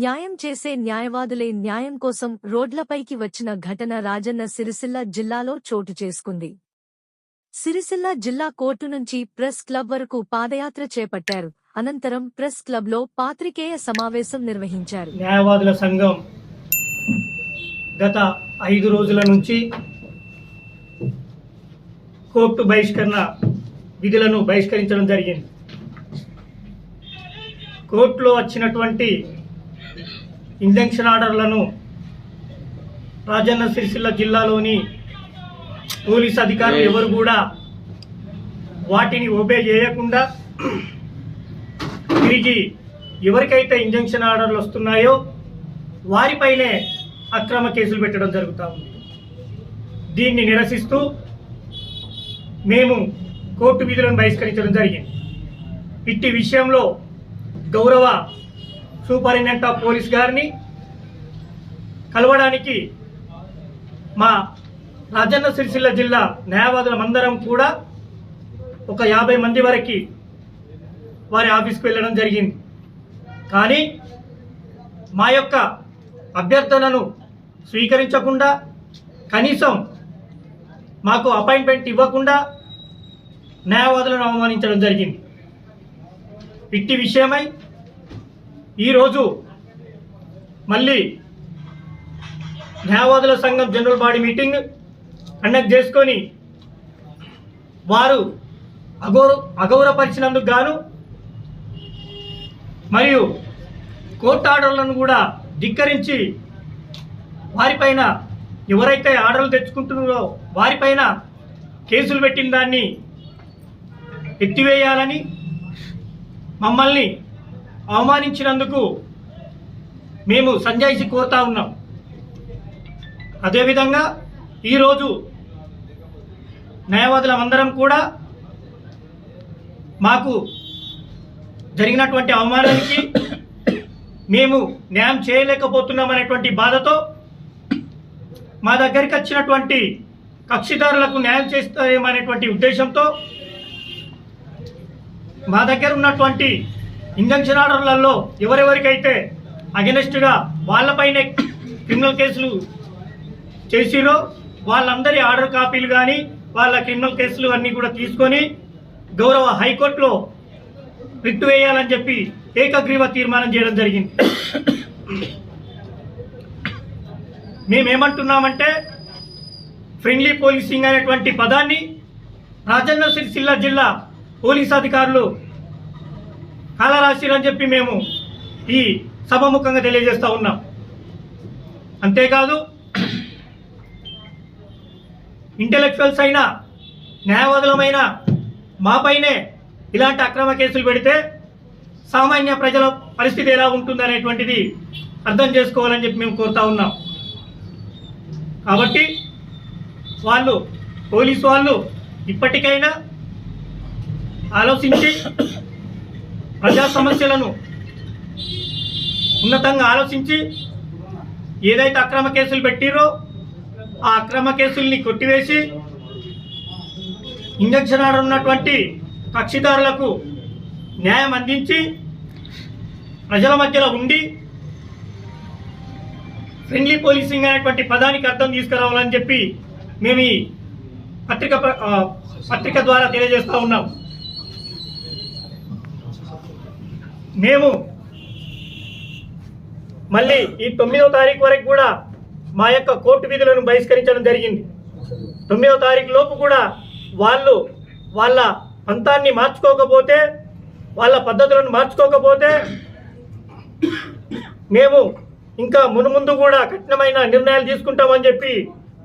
న్యాయం చేసే న్యాయవాదులే న్యాయం కోసం రోడ్లపైకి వచ్చిన ఘటన రాజన్న సిరిసిల్ల జిల్లాలో చోటు చేసుకుంది. సిరిసిల్ల జిల్లా కోర్టు నుంచి ప్రెస్ క్లబ్ వరకు పాదయాత్ర చేపట్టారు. అనంతరం ప్రెస్ క్లబ్లో పాత్రికేయ సమావేశం నిర్వహించారు. న్యాయవాదుల సంఘం గత ఐదు రోజుల నుంచి కోర్టు బహిష్కరణ విధులను బహిష్కరించడం జరిగింది. కోర్టులో వచ్చినటువంటి ఇంజంక్షన్ ఆర్డర్లను రాజన్న సిరిసిల్ల జిల్లాలోని పోలీస్ అధికారులు ఎవరు కూడా వాటిని ఒబే చేయకుండా తిరిగి ఎవరికైతే ఇంజంక్షన్ ఆర్డర్లు వస్తున్నాయో వారిపైనే అక్రమ కేసులు పెట్టడం జరుగుతూ ఉంది. దీన్ని నిరసిస్తూ మేము కోర్టు విధులను బహిష్కరించడం జరిగింది. ఇట్టి విషయంలో గౌరవ సూపరింటెండెంట్ ఆఫ్ పోలీస్ గారిని కలవడానికి మా రాజన్న సిరిసిల్ల జిల్లా న్యాయవాదులమందరం కూడా ఒక యాభై మంది వరకు వారి ఆఫీస్కి వెళ్ళడం జరిగింది. కానీ మా యొక్క అభ్యర్థనను స్వీకరించకుండా కనీసం మాకు అపాయింట్మెంట్ ఇవ్వకుండా న్యాయవాదులను అవమానించడం జరిగింది. ఇట్టి విషయమై ఈరోజు మళ్ళీ న్యాయవాదుల సంఘం జనరల్ బాడీ మీటింగ్ కండక్ట్ చేసుకొని వారు అగౌర అగౌరవపరిచినందుకు గాను మరియు కోర్టు ఆర్డర్లను కూడా ధిక్కరించి వారిపైన ఎవరైతే ఆర్డర్లు తెచ్చుకుంటున్నారో వారిపైన కేసులు పెట్టిన దాన్ని ఎత్తివేయాలని మమ్మల్ని అవమానించినందుకు మేము సంజాయిషి కోరుతా ఉన్నాం. అదేవిధంగా ఈరోజు న్యాయవాదులమందరం కూడా మాకు జరిగినటువంటి అవమానానికి మేము న్యాయం చేయలేకపోతున్నాం అనేటువంటి బాధతో మా దగ్గరికి వచ్చినటువంటి కక్షిదారులకు న్యాయం చేస్తామనేటువంటి ఉద్దేశంతో మా దగ్గర ఉన్నటువంటి ఇంజంక్షన్ ఆర్డర్లలో ఎవరెవరికైతే అగెనెస్ట్గా వాళ్ళపైనే క్రిమినల్ కేసులు చేసిరో వాళ్ళందరి ఆర్డర్ కాపీలు కానీ వాళ్ళ క్రిమినల్ కేసులు అన్నీ కూడా తీసుకొని గౌరవ హైకోర్టులో రిట్ వేయాలని చెప్పి ఏకగ్రీవ తీర్మానం చేయడం జరిగింది. మేమేమంటున్నామంటే ఫ్రెండ్లీ పోలీసింగ్ అనేటువంటి పదాన్ని రాజన్న సిరిసిల్ల జిల్లా పోలీస్ అధికారులు కాలరాశిరని చెప్పి మేము ఈ సభముఖంగా తెలియజేస్తూ ఉన్నాం. అంతేకాదు ఇంటెలెక్చువల్స్ అయినా న్యాయవాదులమైన మాపైనే ఇలాంటి అక్రమ కేసులు పెడితే సామాన్య ప్రజల పరిస్థితి ఎలా ఉంటుందనేటువంటిది అర్థం చేసుకోవాలని చెప్పి మేము కోరుతా ఉన్నాం. కాబట్టి వాళ్ళు పోలీసు వాళ్ళు ఇప్పటికైనా ఆలోచించి ప్రజా సమస్యలను ఉన్నతంగా ఆలోచించి ఏదైతే అక్రమ కేసులు పెట్టిరో ఆ అక్రమ కేసుల్ని కొట్టివేసి ఇంజక్షన్ ఆర్డర్ ఉన్నటువంటి కక్షిదారులకు న్యాయం అందించి ప్రజల మధ్యలో ఉండి ఫ్రెండ్లీ పోలీసింగ్ అనేటువంటి పదానికి అర్థం తీసుకురావాలని చెప్పి మేము ఈ పత్రిక పత్రిక ద్వారా తెలియజేస్తా ఉన్నాం. మేము మళ్ళీ ఈ తొమ్మిదవ తారీఖు వరకు కూడా మా యొక్క కోర్టు విధులను బహిష్కరించడం జరిగింది. తొమ్మిదవ తారీఖు లోపు కూడా వాళ్ళు వాళ్ళ పంతాన్ని మార్చుకోకపోతే వాళ్ళ పద్ధతులను మార్చుకోకపోతే మేము ఇంకా మునుముందు కూడా కఠినమైన నిర్ణయాలు తీసుకుంటామని చెప్పి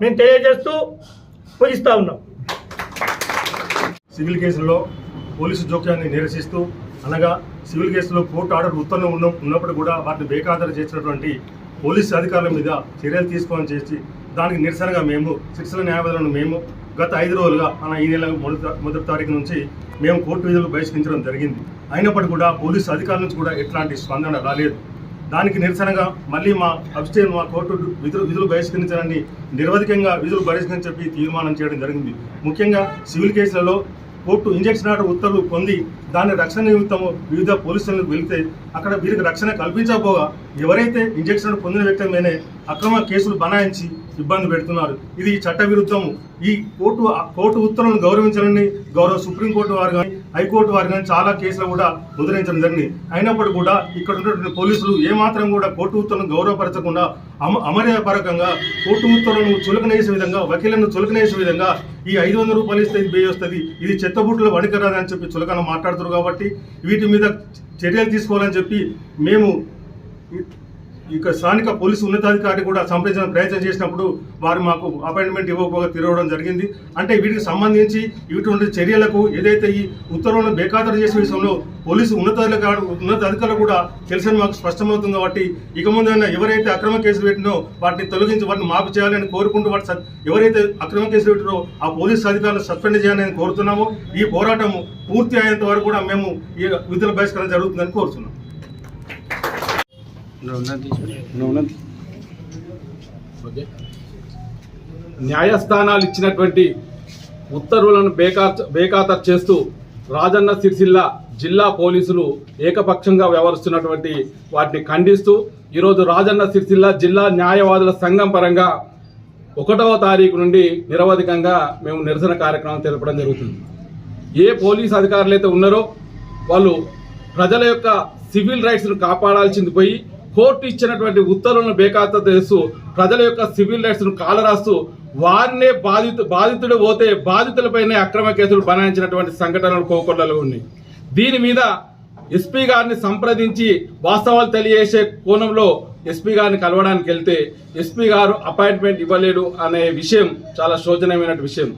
మేము తెలియజేస్తూ పూజిస్తూ ఉన్నాం. సివిల్ కేసుల్లో పోలీసు జోక్యాన్ని నిరసిస్తూ అనగా సివిల్ కేసులో కోర్టు ఆర్డర్ ఉత్తర్వులు ఉన్న ఉన్నప్పుడు కూడా వాటిని బేఖాతరు చేసినటువంటి పోలీసు అధికారుల మీద చర్యలు తీసుకోవాలని చేసి దానికి నిరసనగా మేము శిక్షల న్యాయవాదులను మేము గత ఐదు రోజులుగా మన ఈ నెల మొదటి మొదటి తారీఖు నుంచి మేము కోర్టు విధులు బహిష్కరించడం జరిగింది. అయినప్పటికీ కూడా పోలీసు అధికారుల నుంచి కూడా ఎట్లాంటి స్పందన రాలేదు. దానికి నిరసనగా మళ్ళీ మా అబ్స్టేన్ మా కోర్టు విధులు విధులు బహిష్కరించాలని నిరవధికంగా విధులు బహిష్కరించని చెప్పి తీర్మానం చేయడం జరిగింది. ముఖ్యంగా సివిల్ కేసులలో కోర్టు ఇంజక్షన్ ఆర్డర్ ఉత్తర్వులు పొంది దాని రక్షణ నిమిత్తము వివిధ పోలీసులకు వెళితే అక్కడ వీరికి రక్షణ కల్పించకపోగా ఎవరైతే ఇంజక్షన్ పొందిన వ్యక్తి మీదనే అక్రమ కేసులు బనాయించి ఇబ్బంది పెడుతున్నారు. ఇది చట్ట విరుద్ధము. ఈ కోర్టు కోర్టు ఉత్తర్వులను గౌరవించాలని గౌరవ సుప్రీంకోర్టు వారు కానీ హైకోర్టు వారు కానీ చాలా కేసులు కూడా ముద్రించడం జరిగింది. అయినప్పటికీ కూడా ఇక్కడ ఉన్నటువంటి పోలీసులు ఏమాత్రం కూడా కోర్టు ఉత్తర్వులను గౌరవపరచకుండా అమ అమర్యాదపరకంగా కోర్టు ఉత్తర్వులను చులకనేసే విధంగా వకీలను చులకనేసే విధంగా ఈ ఐదు వందల రూపాయలు ఇస్తే ఇది బే వస్తుంది ఇది చెత్తబుట్టలో వణికరాదని చెప్పి చులకన చేస్తున్నారు కాబట్టి వీటి మీద చర్యలు తీసుకోవాలని చెప్పి మేము ఇక స్థానిక పోలీసు ఉన్నతాధికారి కూడా సంప్రదించిన ప్రయత్నం చేసినప్పుడు వారు మాకు అపాయింట్మెంట్ ఇవ్వకపోగా తిరగడం జరిగింది. అంటే వీటికి సంబంధించి ఇటువంటి చర్యలకు ఏదైతే ఈ ఉత్తర్వులను బేఖాతరు చేసే విషయంలో పోలీసు ఉన్నతాధికారు ఉన్నతాధికారులు కూడా తెలిసిన మాకు స్పష్టమవుతుంది కాబట్టి ఇక ముందైనా ఎవరైతే అక్రమ కేసులు పెట్టినో వాటిని తొలగించి వాటిని మాపు చేయాలని కోరుకుంటూ వాటి ఎవరైతే అక్రమ కేసులు పెట్టినో ఆ పోలీసు అధికారులు సస్పెండ్ చేయాలని కోరుతున్నామో. ఈ పోరాటం పూర్తి అయ్యేంత వరకు కూడా మేము ఈ విధుల బహిష్కరణ జరుగుతుందని కోరుతున్నాం. ఓకే. న్యాయస్థానాలు ఇచ్చినటువంటి ఉత్తర్వులను బేకా బేఖాతరు చేస్తూ రాజన్న సిరిసిల్ల జిల్లా పోలీసులు ఏకపక్షంగా వ్యవహరిస్తున్నటువంటి వాటిని ఖండిస్తూ ఈరోజు రాజన్న సిరిసిల్ల జిల్లా న్యాయవాదుల సంఘం పరంగా ఒకటవ తారీఖు నుండి నిరవధికంగా మేము నిరసన కార్యక్రమం తెలపడం జరుగుతుంది. ఏ పోలీస్ అధికారులు అయితే ఉన్నారో వాళ్ళు ప్రజల యొక్క సివిల్ రైట్స్ను కాపాడాల్సింది పోయి కోర్టు ఇచ్చినటువంటి ఉత్తర్వులను బేకాత చేస్తూ ప్రజల యొక్క సివిల్ రైట్స్ను కాలరాస్తూ వారినే బాధితు బాధితుడు పోతే బాధితులపైనే అక్రమ కేసులు బనాయించినటువంటి సంఘటనలు కోకొల్లలో ఉన్నాయి. దీని మీద ఎస్పీ గారిని సంప్రదించి వాస్తవాలు తెలియజేసే కోణంలో ఎస్పీ గారిని కలవడానికి వెళ్తే ఎస్పీ గారు అపాయింట్మెంట్ ఇవ్వలేడు అనే విషయం చాలా శోచనీయమైన విషయం.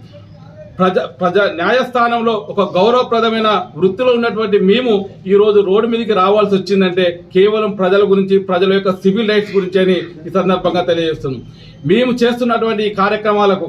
ప్రజ ప్రజ న్యాయస్థానంలో ఒక గౌరవప్రదమైన వృత్తిలో ఉన్నటువంటి మేము ఈ రోజు రోడ్డు మీదకి రావాల్సి వచ్చిందంటే కేవలం ప్రజల గురించి ప్రజల యొక్క సివిల్ రైట్స్ గురించి అని ఈ సందర్భంగా తెలియజేస్తున్నాం. మేము చేస్తున్నటువంటి ఈ కార్యక్రమాలకు